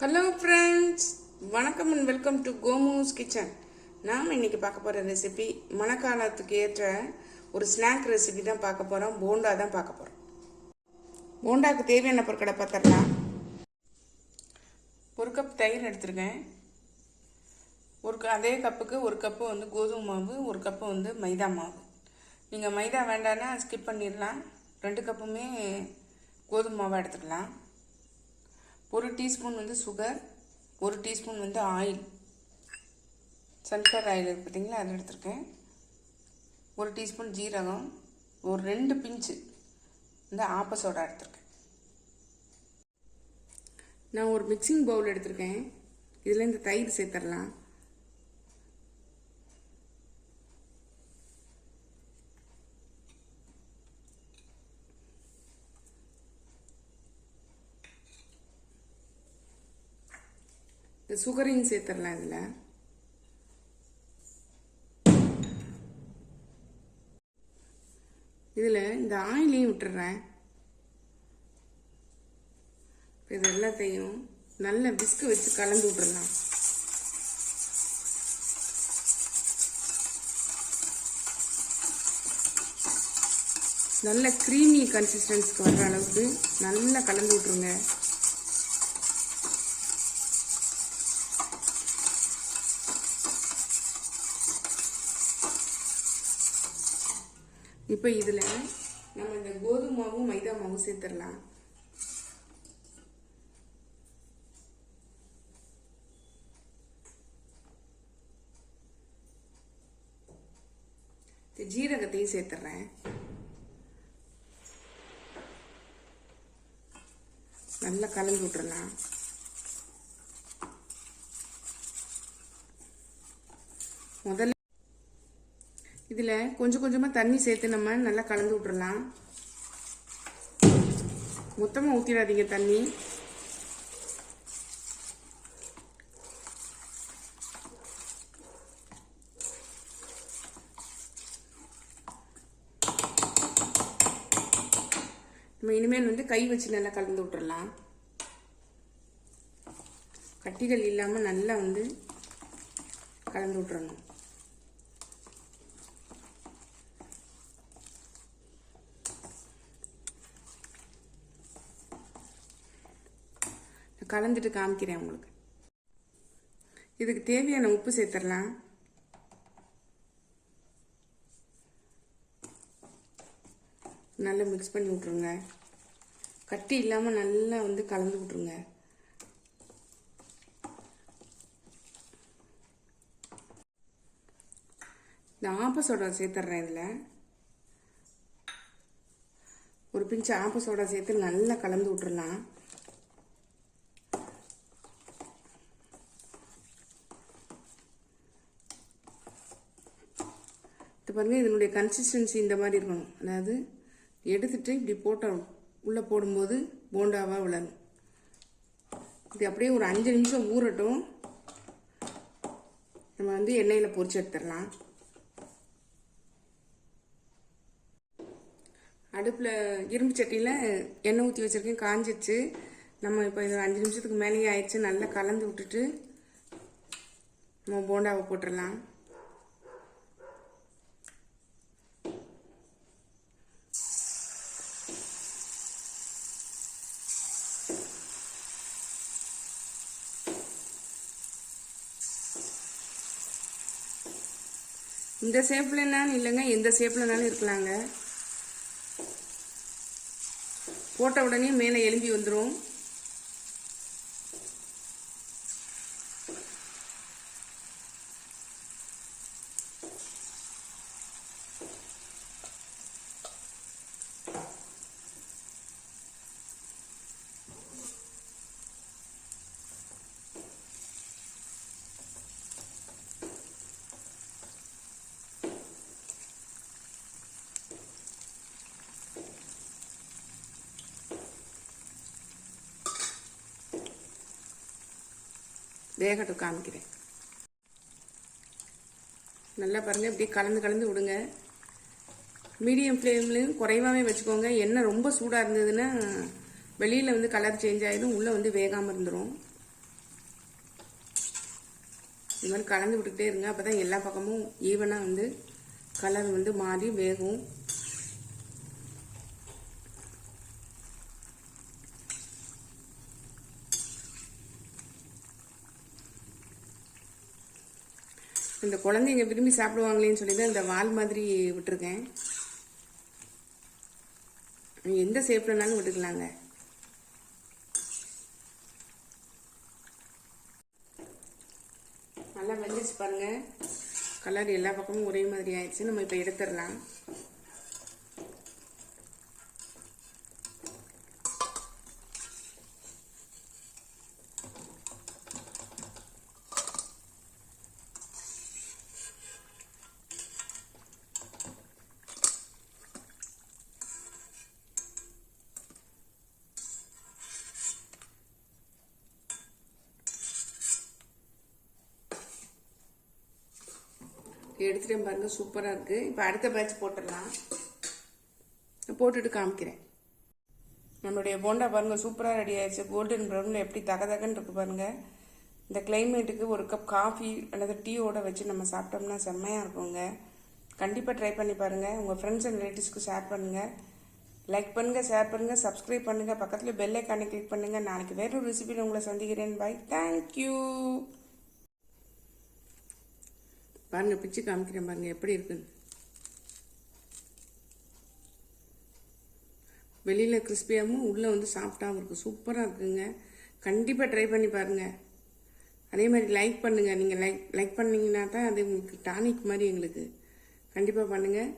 Hello friends வணக்கம் and welcome to Gomu's kitchen நாம் இன்னைக்கு பார்க்க போகிற ரெசிபி மழைக்காலத்துக்கு ஏற்ற ஒரு ஸ்நாக் ரெசிபி தான் பார்க்க போகிறோம் போண்டா தான் பார்க்க போகிறோம் போண்டாவுக்கு தேவையான பொருட்களை பார்த்துடலாம். ஒரு கப் தயிர் எடுத்திருக்கேன். ஒரு க- அதே கப்புக்கு ஒரு கப்பு வந்து கோதுமை மாவு ஒரு கப்பு வந்து மைதா மாவு. நீங்கள் மைதா வேண்டான்னா ஸ்கிப் பண்ணிடலாம். ரெண்டு கப்புமே கோதுமை மாவை எடுத்துக்கலாம். ஒரு டீஸ்பூன் வந்து சுகர் ஒரு டீஸ்பூன் வந்து ஆயில். சன்ஃப்ளவர் ஆயில் பார்த்தீங்களா அது எடுத்திருக்கேன். ஒரு டீஸ்பூன் ஜீரகம் ஒரு ரெண்டு பிஞ்சு இந்த ஆப்பசோடா எடுத்திருக்கேன். நான் ஒரு மிக்சிங் பவுல் எடுத்திருக்கேன். இதில் இந்த தயிர் சேர்த்துடலாம். சுகரையும் சேர்த்துடலாம் இதில். இதில் இந்த ஆயிலையும் விட்டுறேன். இது எல்லாத்தையும் நல்ல பிஸ்கு வச்சு கலந்து விட்டுடலாம் நல்ல க்ரீமி கன்சிஸ்டன்ஸ்க்கு வர்ற அளவுக்கு நல்லா கலந்து விட்ருங்க இப்போ இதில் நம்ம இந்த கோதுமை மாவும் மைதா மாவும் சேர்த்துடலாம். இந்த ஜீரகத்தையும் சேர்த்துறேன். நல்லா கலந்து விட்டுறலாம். முதல்ல இதில் கொஞ்சம் கொஞ்சமாக தண்ணி சேர்த்து நம்ம நல்லா கலந்து விட்றலாம் மொத்தமாக ஊற்றிடாதீங்க தண்ணி. நம்ம இனிமேல் வந்து கை வச்சு நல்லா கலந்து விட்டுறலாம். கட்டிகள் இல்லாமல் நல்லா வந்து கலந்து விட்டுறணும். கலந்துட்டு காமிக்கிறேன் உங்களுக்கு. இதுக்கு தேவையான உப்பு சேர்த்துடலாம் நல்லா மிக்ஸ் பண்ணி விட்ருங்க கட்டி இல்லாமல் நல்லா வந்து கலந்து விட்ருங்க இந்த ஆப்ப சோடா சேர்த்துட்றேன் இதில். ஒரு பிஞ்சு ஆப்ப சோடா சேர்த்து நல்லா கலந்து விட்டுறலாம் பாருங்கள் இதனுடைய கன்சிஸ்டன்சி இந்த மாதிரி இருக்கணும். அதாவது எடுத்துட்டு இப்படி போட்ட உள்ளே போடும்போது போண்டாவாக விழணும் இது அப்படியே ஒரு அஞ்சு நிமிஷம் ஊறட்டும். நம்ம வந்து எண்ணெயில் பொறிச்சு எடுத்துடலாம். அடுப்பில் இரும்பு சட்டியில் எண்ணெய் ஊற்றி வச்சுருக்கேன் காஞ்சிச்சு நம்ம இப்போ இது அஞ்சு நிமிஷத்துக்கு மேலேயே ஆயிடுச்சு. நல்லா கலந்து விட்டுட்டு நம்ம போண்டாவை போட்டுடலாம். இந்த ஷேப்லனாலும் இல்லைங்க எந்த ஷேப்லனாலும் இருக்கலாங்க. போட்ட உடனே மேலே எலும்பி வந்துடும் வேகட்டும் காமிக்கிறேன். நல்லா பாருங்கள் இப்படி கலந்து கலந்து விடுங்க. மீடியம் ஃப்ளேம்லேயும் குறைவாகவே வச்சுக்கோங்க. எண்ணெய் ரொம்ப சூடாக இருந்ததுன்னா வெளியில் வந்து கலர் சேஞ்ச் ஆகிடும் உள்ளே வந்து வேகாமல் இருந்துடும் இது மாதிரி கலந்து விட்டுக்கிட்டே இருங்க. அப்போ தான் எல்லா பக்கமும் ஈவனாக வந்து கலர் வந்து மாறி வேகும். இந்த குழந்தைங்க விரும்பி சாப்பிடுவாங்களேன்னு சொல்லி தான் இந்த வால் மாதிரி விட்டுருக்கேன். எந்த ஷேப்லனாலும் விட்டுக்கலாங்க. நல்லா வெந்துச்சு பாருங்கள் கலர் எல்லா பக்கமும் ஒரே மாதிரி ஆயிடுச்சு. நம்ம இப்போ எடுத்துடலாம். எடுத்துகிட்டே பாருங்கள் சூப்பராக இருக்குது இப்போ அடுத்த பேட்ச் போட்டுடலாம். போட்டுட்டு காமிக்கிறேன். நம்மளுடைய போண்டா பாருங்க சூப்பராக ரெடி ஆயிடுச்சு. கோல்டன் ப்ரௌனில் எப்படி தகதகன்னு இருக்குது பாருங்கள் இந்த கிளைமேட்டுக்கு ஒரு கப் காஃபி அல்லது டீயோட வச்சு நம்ம சாப்பிட்டோம்னா செம்மையாக இருக்குங்க. கண்டிப்பாக ட்ரை பண்ணி பாருங்கள் உங்கள் ஃப்ரெண்ட்ஸ் அண்ட் ரிலேட்டிவ்ஸ்க்கு ஷேர் பண்ணுங்கள் லைக் பண்ணுங்கள் ஷேர் பண்ணுங்கள் சப்ஸ்கிரைப் பண்ணுங்கள் பக்கத்தில் பெல் ஐக்கானை கிளிக் பண்ணுங்கள் நாளைக்கு வேற ஒரு ரெசிபியில் உங்களை சந்திக்கிறேன். பாய் தேங்க்யூ பாருங்கள் பிச்சு காமிக்கிறேன் பாருங்கள் எப்படி இருக்குன்னு. வெளியில் கிறிஸ்பியாகவும் உள்ளே வந்து சாஃப்டாகவும் இருக்குது சூப்பராக இருக்குங்க. கண்டிப்பாக ட்ரை பண்ணி பாருங்கள் அதே மாதிரி லைக் பண்ணுங்கள் நீங்கள் லைக் லைக் பண்ணிங்கன்னா தான் அது உங்களுக்கு டானிக் மாதிரி எங்களுக்கு. கண்டிப்பாக பண்ணுங்கள்